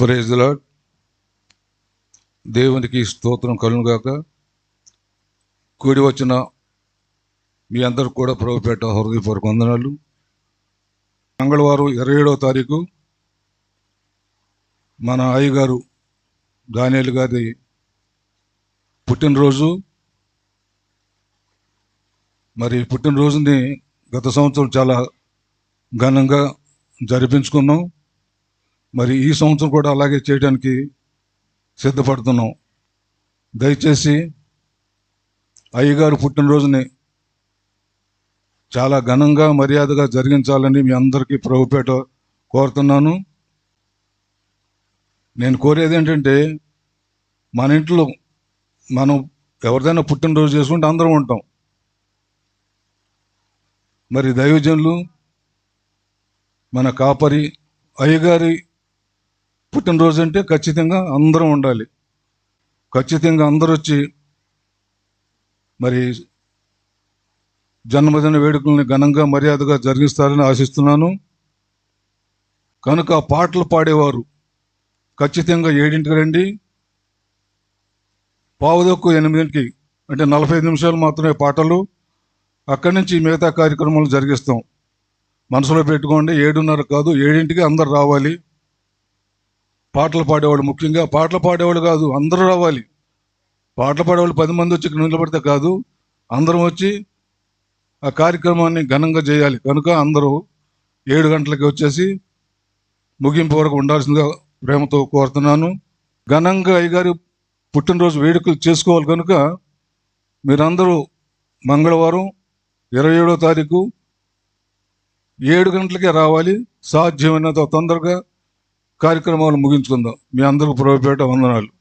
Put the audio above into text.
Praise దేవునికి స్తోత్రం కలుగుగాక కూడి వచ్చిన మీ అందరు కూడా ప్రభుపేట హృదయపూర్వక వందనాలు. మంగళవారం ఇరవై ఏడవ తారీఖు మన అయ్యగారు దానియలు గారి పుట్టినరోజు. మరి పుట్టినరోజుని గత సంవత్సరం చాలా ఘనంగా జరిపించుకున్నాం. మరి ఈ సంవత్సరం కూడా అలాగే చేయడానికి సిద్ధపడుతున్నాం. దయచేసి అయ్యగారు పుట్టినరోజుని చాలా ఘనంగా మర్యాదగా జరిగించాలని మీ అందరికీ ప్రభుపేట కోరుతున్నాను. నేను కోరేది ఏంటంటే మన ఇంట్లో మనం ఎవరిదైనా పుట్టినరోజు చేసుకుంటే అందరం ఉంటాం. మరి దైవజనులు మన కాపరి అయ్యగారి పుట్టినరోజు అంటే ఖచ్చితంగా అందరం ఉండాలి. ఖచ్చితంగా అందరూ వచ్చి మరి జన్మదిన వేడుకల్ని ఘనంగా మర్యాదగా జరిగిస్తారని ఆశిస్తున్నాను. కనుక పాటలు పాడేవారు ఖచ్చితంగా ఏడింటికి రండి. పావుదొక్కు ఎనిమిదింటికి అంటే నలభై ఐదు నిమిషాలు మాత్రమే పాటలు. అక్కడి నుంచి మిగతా కార్యక్రమాలు జరిగిస్తాం. మనసులో పెట్టుకోండి ఏడున్నర కాదు ఏడింటికి అందరు రావాలి. పాటలు పాడేవాళ్ళు ముఖ్యంగా పాటలు పాడేవాళ్ళు కాదు అందరూ రావాలి. పాటలు పాడేవాళ్ళు పది మంది వచ్చి ఇక్కడ నిలబడితే కాదు అందరం వచ్చి ఆ కార్యక్రమాన్ని ఘనంగా చేయాలి. కనుక అందరూ ఏడు గంటలకి వచ్చేసి ముగింపు వరకు ఉండాల్సిందిగా ప్రేమతో కోరుతున్నాను. ఘనంగా అయ్యగారి పుట్టినరోజు వేడుకలు చేసుకోవాలి కనుక మీరందరూ మంగళవారం ఇరవై ఏడో తారీఖు ఏడు గంటలకే రావాలి. సాధ్యమైనంత తొందరగా కార్యక్రమాలు ముగించుకుందాం. మీ అందరికి ప్రభుపేట వందనాలు.